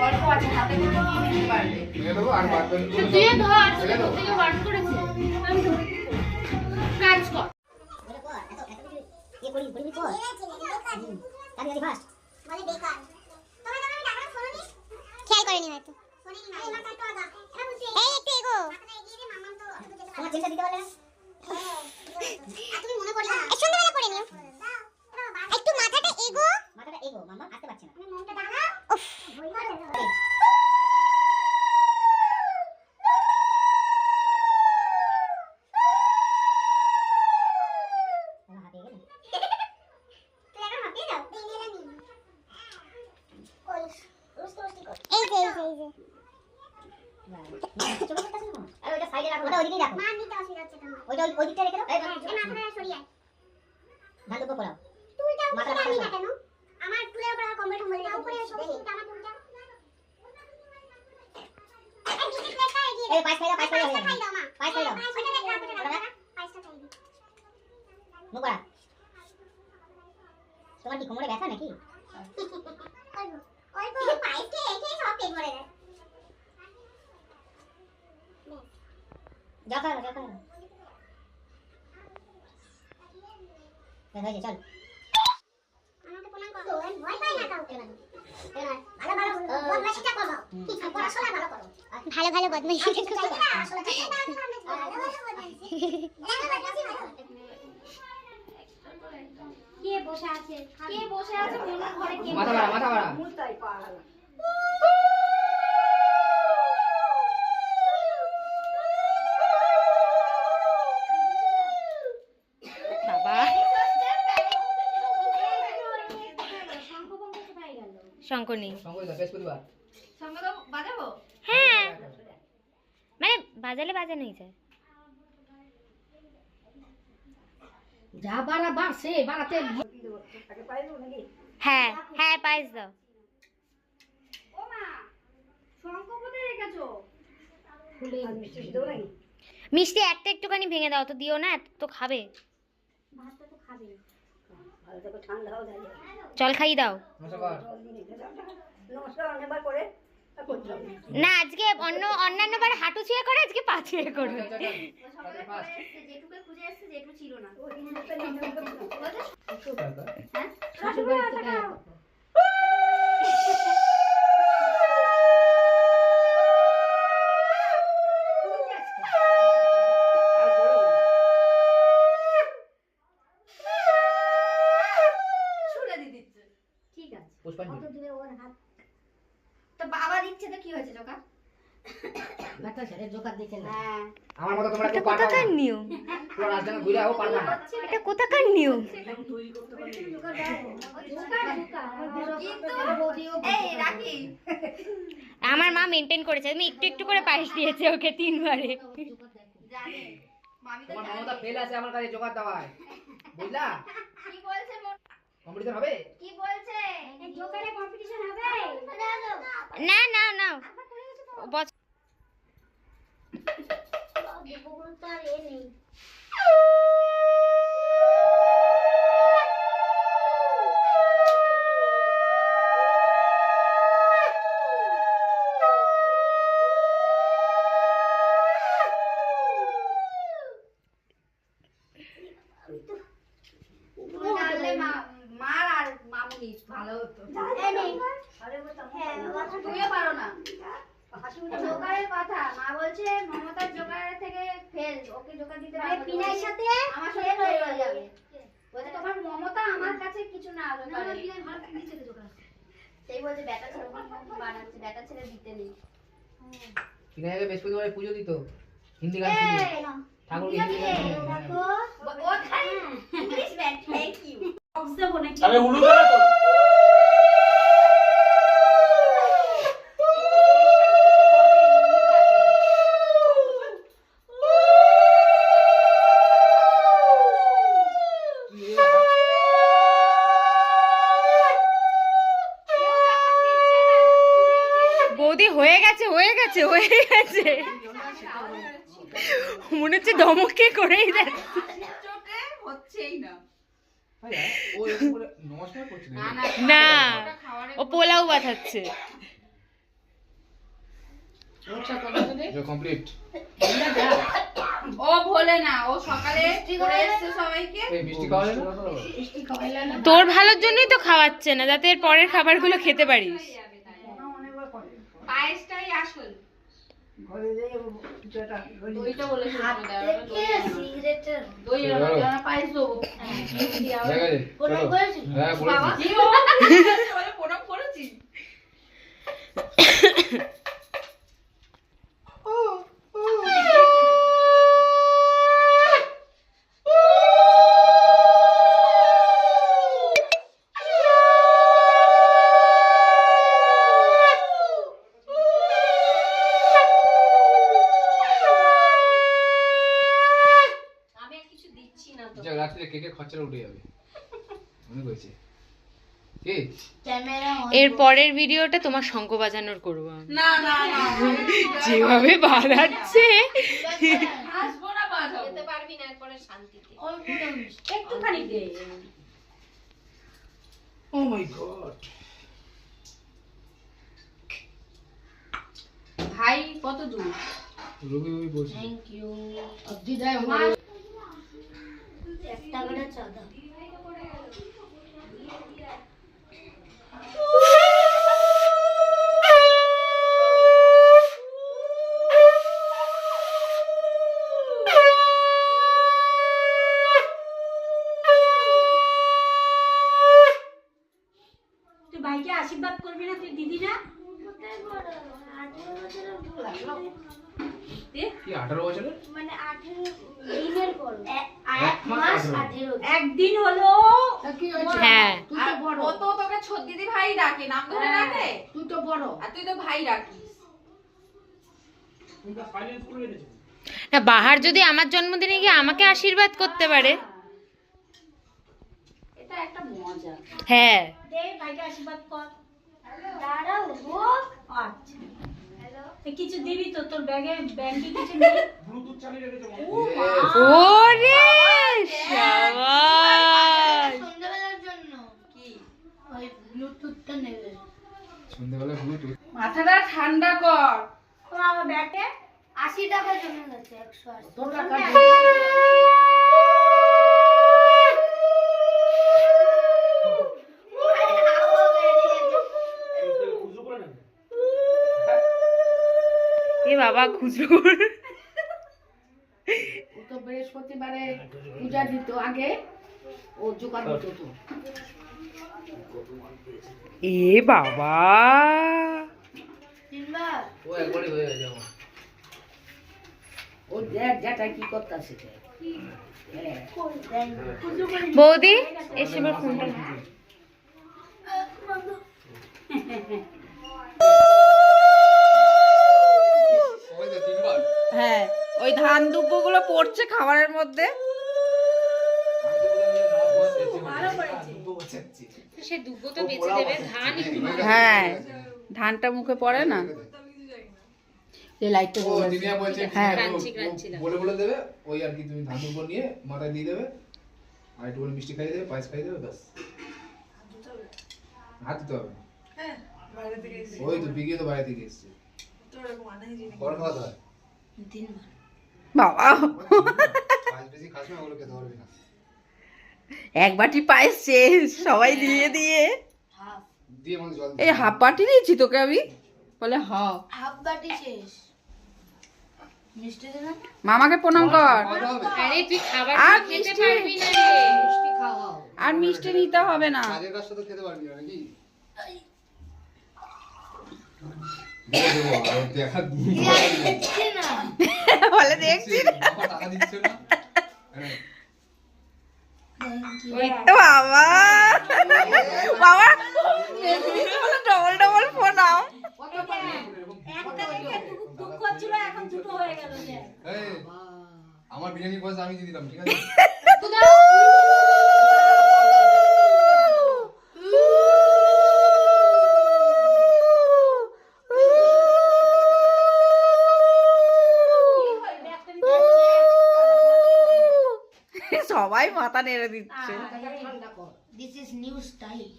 অল্প আছে হাতে করে নিয়ে নিতে পারবে? ভেঙে দেবো আর বাদ বাকি তো তুইও ধর ফেলে থেকে বারণ করেছে কাজ কর। খেয়াল করেনি হয়তো। এই একটু এগো। পারে চিন্তা দিতে পারলে না আর তুমি মনে করলে না এই সন্ধ্যাবেলা করে নিও একটু মাথাটা এগো মাথাটা এগো মাম্মা আসতে পারছে না আমি মনটা দাঁড়া উফ ভয় করে আমার হাতে গেলে তুই এখন হাঁপিয়ে যাও এই নিয়ে নি ওই রুস্তো রুস্তি কর এই যে এই যে এই যে ছোট ছোট আছে না আরে ওইটা সাইডে রাখো ওটা ওইদিকেই রাখো। মা নিতে অসুবিধা হচ্ছে তোমার। ওইটা ওই- ওই দিকটা রেখে দাও। এই এই মাথাটা সরিয়ে ধান দুটো পড়াও। উপরে না। কেন? আমার উপর আমার কম্বল টম্বল রেখে উপরে সব টুলটা আমার টুলটা। এই দিকে প্লেটটা এগিয়ে এই পাঁচ খাই দাও। পাঁচ খাই দাও পাঁচটা খাই দাও। পাঁচ খাই দাও ওইটা দেখ রাখ ওইটা রাখ পাঁচটা খাই দাও। মুখ তোমার কি কোমরে ব্যথা নাকি? অল্প। অল্প। খেয়ে সব পেট ভরে যায় যা খাও যা খাও হয়েছে চল। আমাকে প্রণাম করো ভয় পাই না কাউকে ভালো ভালো বদমাশিটা করো। আর পড়াশোনা ভালো ভালো ভালো কে বসে আছে? কে বসে আছে? ঘরে কে মাথা মাথা বাবা হ্যাঁ। মানে বাজালে বাজানোই যায়। যা বাড়া বাড়ছে বাড়াতে হ্যাঁ হ্যাঁ পায়েস দাও। মিষ্টি একটা একটুখানি ভেঙে দাও তো দিও না এত তো খাবে। ভাতটা তো খাবে জল খাইয়ে দাও। না। আজকে অন্য অন্যান্য বার হাঁটু ছুঁয়ে করে আজকে পা ছুঁয়ে করবে জেঠুকে খুঁজে এসছে জেঠু ছিল না শ্বশুর বাড়ি থেকে ছুড়ে দিয়ে দিচ্ছে ঠিক আছে পুষ্পাঞ্জলি। ওর হাত। তো বাবা দিচ্ছে তো কি হয়েছে জোকা একটা ছেলে জোকার দিচ্ছে না। হ্যাঁ। আমার মতো তোমরা কেউ পারবে না। নিয়ম? পুরো রাজধানী ঘুরে আও পারবে না। এটা কোথাকার নিয়ম? কিন্তু এই রাখি আমার মা মেনটেন করেছে। আমি একটু একটু করে পায়েস দিয়েছে ওকে তিনবারে। জানে। মামি তো ফেল আছে আমার কাছে জোগাড় দেওয়ায়। বুঝলা? কি বলছে কম্পিটিশন হবে? কি বলছে? জোকারে কম্পিটিশন হবে? না না না। বছ- আর এ নেই তুমি জানলে মা- মার আর মামুনি ভালো হতো এই নেই তুমিও পারো না জোকারের কথা মা বলছে মমতার জোকারের থেকে ফেল ওকে জোকার দিতে পারবে পিনার সাথে আমার সাথে হয়ে যাবে বলছে তোমার মমতা আমার কাছে কিছু না জোকারে সেই বলছে ব্যাটা ছেলে বানাচ্ছে ব্যাটা ছেলে দিতে নেই কিনে আগে বৃহস্পতিবারে পুজো দিত হিন্দি গান শুনিয়ে ঠাকুরকে হিন্দি গান শুনিয়ে হ্যাঁ। ও খালি ইংলিশ ব্যাট থ্যাংক ইউ আরে উলু তো বৌদি হয়ে গেছে হয়ে গেছে হয়ে গেছে। মনে হচ্ছে ধমকে করেই না ও পোলাও বাথাচ্ছে কমপ্লিট ও ভোলে না ও সকালে সবাইকে। এই মিষ্টি খাওয়ালে না? তোর ভালোর জন্যই তো খাওয়াচ্ছে না যাতে এর পরের খাবারগুলো খেতে পারিস। পায়েসটাই আসল। ঘরে যেয়ে কিছু একটা বলি। দইটা বলে শুনব সিগারেটের দই চলো। আমার জন্য পায়েস দেবো হয়ে গেছে চলো হ্যাঁ বলেছি কি ও? বলে প্রণাম করেছি যা রাত্রে কেকের খরচাটা উঠে যাবে। মনে করছে কি? এর পরের ভিডিওটা তোমার শঙ্খ বাজানোর করব না না না যেভাবে বাজাচ্ছে। আসব না বাঁধাবো একটুখানি দে। ও মাই গড ভাই কত দূর? রবি রবি বলছি। একটা করে চাঁদা তুই ভাইকে আশীর্বাদ করবি না তুই দিদি না কি আঠারো বছরের মানে আঠেরো দিনের পর এক মাস মাস আঠেরো। আঠেরো একদিন হলো হ্যাঁ আর ও তো তোকে ছোট ডাকে নাম ধরে ডাকে তুই তো বড়। আর তুই তো ভাই ডাকিস না বাহার যদি আমার জন্মদিনে গিয়ে আমাকে আশীর্বাদ করতে পারে। এটা একটা মজা। হ্যাঁ। দে ভাইকে আশীর্বাদ কর। দাঁড়াও আচ্ছা। কিছু দিবি তো? তোর ব্যাগে ব্যাংকে কিছু নেই ওরে সাবাস সন্ধ্যাবেলার জন্য কি ওই ব্লুটুথটা নেবে সন্ধ্যাবেলা ব্লুটুথ মাথাটা ঠান্ডা কর। ও আমার ব্যাগে আশি টাকা জমে গেছে একশো আশি। টাকা এ বাবা খুচরো ও তো বৃহস্পতিবারে পূজা দিত আগে। ও জোগাড় হতো এ বাবা। তিনবার। ও একবারই হয়ে গেছে আমার। ও দেখ যেটা কি করতেছে হ্যাঁ বৌদি এসে এবার ফোনটা হ্যাঁ ওই ধান দুব্বো গুলো পড়ছে খাবারের মধ্যে। সে দুব্বো তো বেঁচে দেবে ধান হ্যাঁ। ধানটা মুখে পড়ে না? এই লাইটটা ও হ্যাঁ। বলে বলে দেবে ওই আর কি তুমি ধান উপর নিয়ে মাথায় দিয়ে দেবে আর একটু মিষ্টি খাইয়ে দেবে পায়েস খাইয়ে দেবে ব্যাস। হাত দিতে হবে। ওই তো বিগিয়ে তো বাইরে থেকে এসছে। হয়। বাবা। এক বাটি পায়েস শেষ সবাই দিয়ে দিয়ে। দিয়ে এই হাফ বাটি দিয়েছি তোকে আমি। বলে হ হাফ বাটি শেষ। মিষ্টি মামাকে প্রণাম কর। আরে তুই খাবার আর মিষ্টি? পারবি না রে। মিষ্টি খাওয়াও আর মিষ্টি নিতে হবে না। বলে দেখছি না। হ্যাঁ। বাবা। বাবা। ডবল ডবল প্রণাম হয়ে আমার বিরিয়ানি পয়সা আমি দিয়ে দিলাম ঠিক আছে? সবাই মাথা নেড়ে দিচ্ছে। দিস ইজ নিউ স্টাইল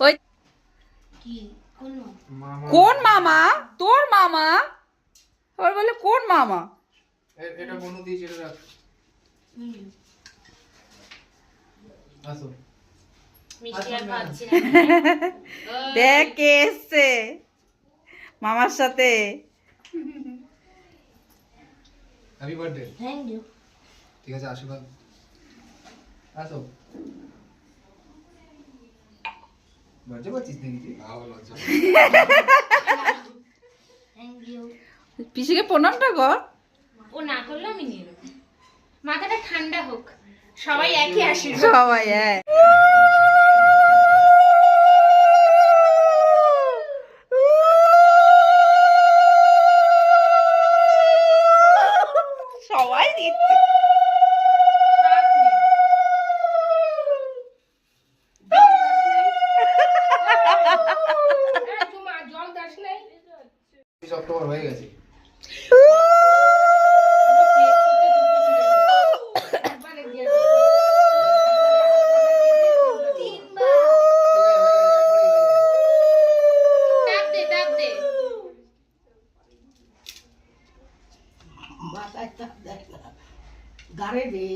ওই কোন মামা। তোর মামা? আবার বলে কোন মামা? এটা দিয়েছে এটা রাখ আসো। দেখ কে এসছে। মামার সাথে। হ্যাপি বার্থডে থ্যাংক ইউ ঠিক আছে আশীর্বাদ। আসো লজ্জা পাচ্ছিস নাকি তুই? লজ্জা। পিসিকে প্রণামটা কর। ও না করলে আমি নিয়ে নেব। মাথাটা ঠান্ডা হোক। সবাই একই আসি সবাই হ্যাঁ না। গাড়ে দে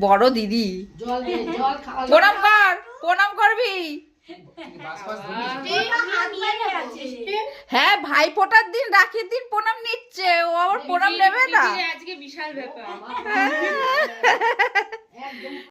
বড় দিদি। জল দে জল খাওয়া প্রণাম কর প্রণাম করবি। হ্যাঁ ভাই ফোটার দিন রাখির দিন প্রণাম নিচ্ছে। ও আবার প্রণাম নেবে না? আজকে বিশাল ব্যাপার। একদম।